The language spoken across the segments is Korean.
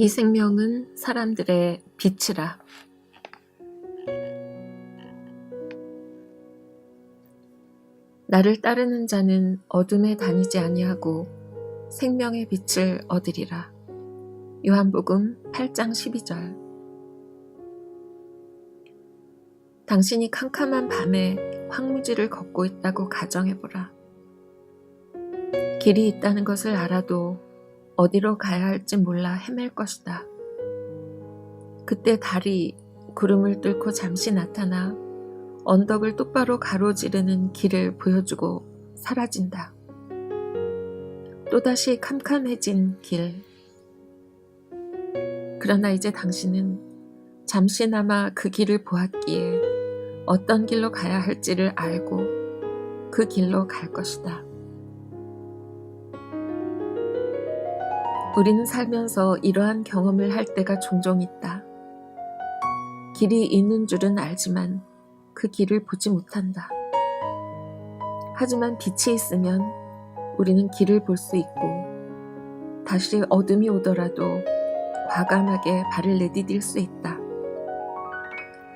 이 생명은 사람들의 빛이라. 나를 따르는 자는 어둠에 다니지 아니하고 생명의 빛을 얻으리라. 요한복음 8장 12절. 당신이 캄캄한 밤에 황무지를 걷고 있다고 가정해보라. 길이 있다는 것을 알아도 어디로 가야 할지 몰라 헤맬 것이다. 그때 달이 구름을 뚫고 잠시 나타나 언덕을 똑바로 가로지르는 길을 보여주고 사라진다. 또다시 캄캄해진 길. 그러나 이제 당신은 잠시나마 그 길을 보았기에 어떤 길로 가야 할지를 알고 그 길로 갈 것이다. 우리는 살면서 이러한 경험을 할 때가 종종 있다. 길이 있는 줄은 알지만 그 길을 보지 못한다. 하지만 빛이 있으면 우리는 길을 볼 수 있고 다시 어둠이 오더라도 과감하게 발을 내디딜 수 있다.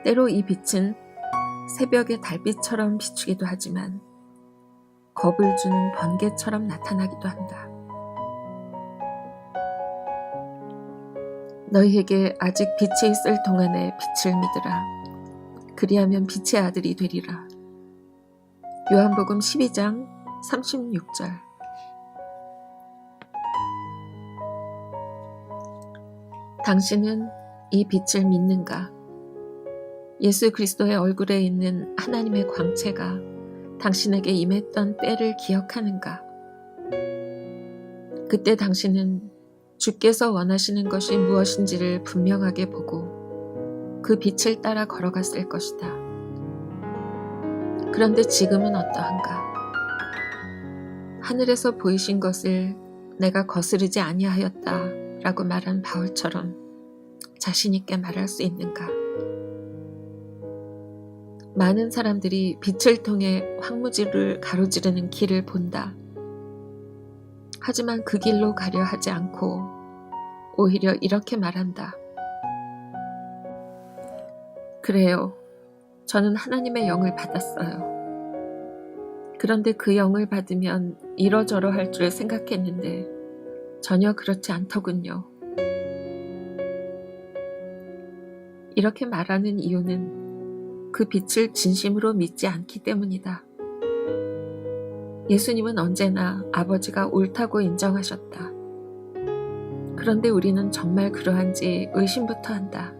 때로 이 빛은 새벽의 달빛처럼 비추기도 하지만 겁을 주는 번개처럼 나타나기도 한다. 너희에게 아직 빛이 있을 동안에 빛을 믿으라. 그리하면 빛의 아들이 되리라. 요한복음 12장 36절. 당신은 이 빛을 믿는가? 예수 그리스도의 얼굴에 있는 하나님의 광채가 당신에게 임했던 때를 기억하는가? 그때 당신은 주께서 원하시는 것이 무엇인지를 분명하게 보고 그 빛을 따라 걸어갔을 것이다. 그런데 지금은 어떠한가? 하늘에서 보이신 것을 내가 거스르지 아니하였다 라고 말한 바울처럼 자신있게 말할 수 있는가? 많은 사람들이 빛을 통해 황무지를 가로지르는 길을 본다. 하지만 그 길로 가려 하지 않고 오히려 이렇게 말한다. 그래요. 저는 하나님의 영을 받았어요. 그런데 그 영을 받으면 이러저러 할 줄 생각했는데 전혀 그렇지 않더군요. 이렇게 말하는 이유는 그 빛을 진심으로 믿지 않기 때문이다. 예수님은 언제나 아버지가 옳다고 인정하셨다. 그런데 우리는 정말 그러한지 의심부터 한다.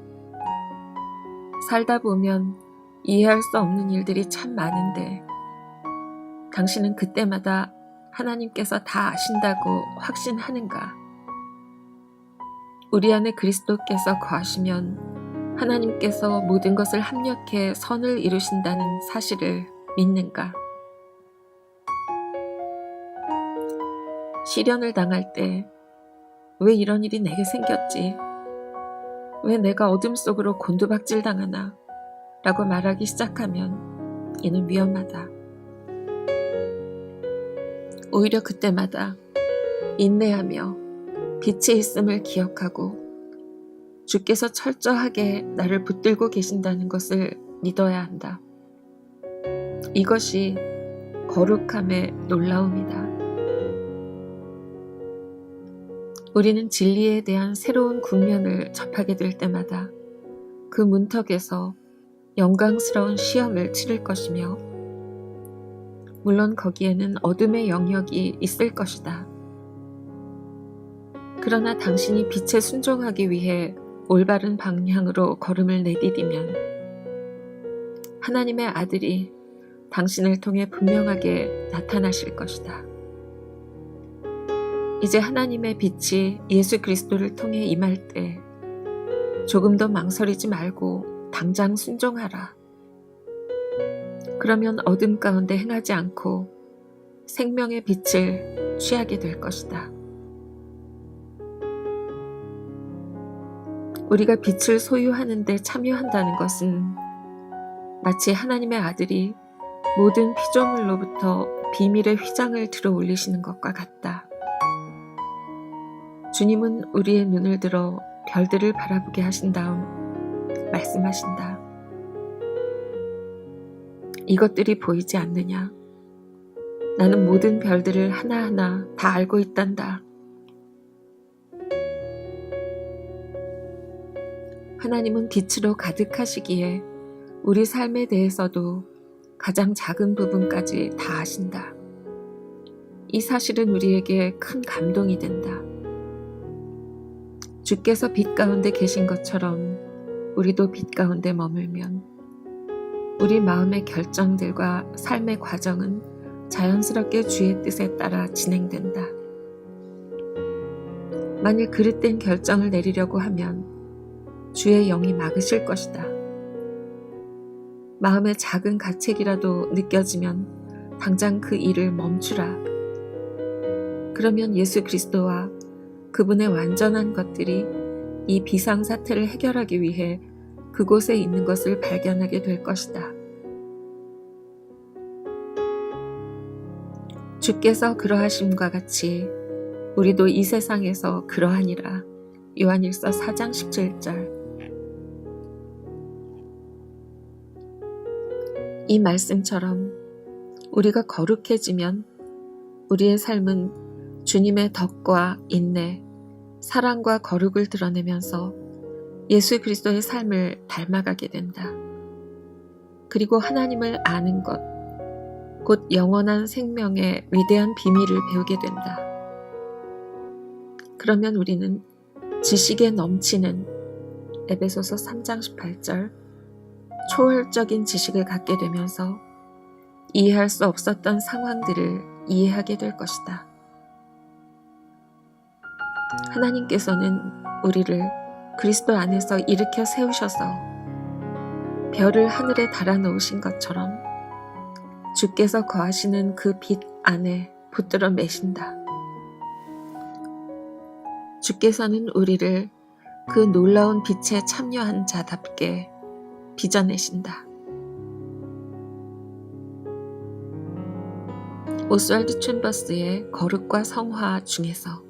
살다 보면 이해할 수 없는 일들이 참 많은데, 당신은 그때마다 하나님께서 다 아신다고 확신하는가? 우리 안에 그리스도께서 거하시면 하나님께서 모든 것을 합력해 선을 이루신다는 사실을 믿는가? 시련을 당할 때 왜 이런 일이 내게 생겼지? 왜 내가 어둠 속으로 곤두박질 당하나? 라고 말하기 시작하면 이는 위험하다. 오히려 그때마다 인내하며 빛이 있음을 기억하고 주께서 철저하게 나를 붙들고 계신다는 것을 믿어야 한다. 이것이 거룩함의 놀라움이다. 우리는 진리에 대한 새로운 국면을 접하게 될 때마다 그 문턱에서 영광스러운 시험을 치를 것이며, 물론 거기에는 어둠의 영역이 있을 것이다. 그러나 당신이 빛에 순종하기 위해 올바른 방향으로 걸음을 내디디면, 하나님의 아들이 당신을 통해 분명하게 나타나실 것이다. 이제 하나님의 빛이 예수 그리스도를 통해 임할 때 조금 더 망설이지 말고 당장 순종하라. 그러면 어둠 가운데 행하지 않고 생명의 빛을 취하게 될 것이다. 우리가 빛을 소유하는데 참여한다는 것은 마치 하나님의 아들이 모든 피조물로부터 비밀의 휘장을 들어 올리시는 것과 같다. 주님은 우리의 눈을 들어 별들을 바라보게 하신 다음 말씀하신다. 이것들이 보이지 않느냐? 나는 모든 별들을 하나하나 다 알고 있단다. 하나님은 빛으로 가득하시기에 우리 삶에 대해서도 가장 작은 부분까지 다 아신다. 이 사실은 우리에게 큰 감동이 된다. 주께서 빛 가운데 계신 것처럼 우리도 빛 가운데 머물면 우리 마음의 결정들과 삶의 과정은 자연스럽게 주의 뜻에 따라 진행된다. 만일 그릇된 결정을 내리려고 하면 주의 영이 막으실 것이다. 마음의 작은 가책이라도 느껴지면 당장 그 일을 멈추라. 그러면 예수 그리스도와 그분의 완전한 것들이 이 비상 사태를 해결하기 위해 그곳에 있는 것을 발견하게 될 것이다. 주께서 그러하심과 같이 우리도 이 세상에서 그러하니라. 요한일서 4장 17절. 이 말씀처럼 우리가 거룩해지면 우리의 삶은 주님의 덕과 인내, 사랑과 거룩을 드러내면서 예수 그리스도의 삶을 닮아가게 된다. 그리고 하나님을 아는 것, 곧 영원한 생명의 위대한 비밀을 배우게 된다. 그러면 우리는 지식에 넘치는 에베소서 3장 18절 초월적인 지식을 갖게 되면서 이해할 수 없었던 상황들을 이해하게 될 것이다. 하나님께서는 우리를 그리스도 안에서 일으켜 세우셔서 별을 하늘에 달아 놓으신 것처럼 주께서 거하시는 그 빛 안에 붙들어 매신다. 주께서는 우리를 그 놀라운 빛에 참여한 자답게 빚어내신다. 오스왈드 챔버스의 거룩과 성화 중에서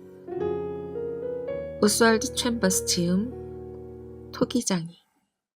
오스왈드 챔버스 지음 토기장이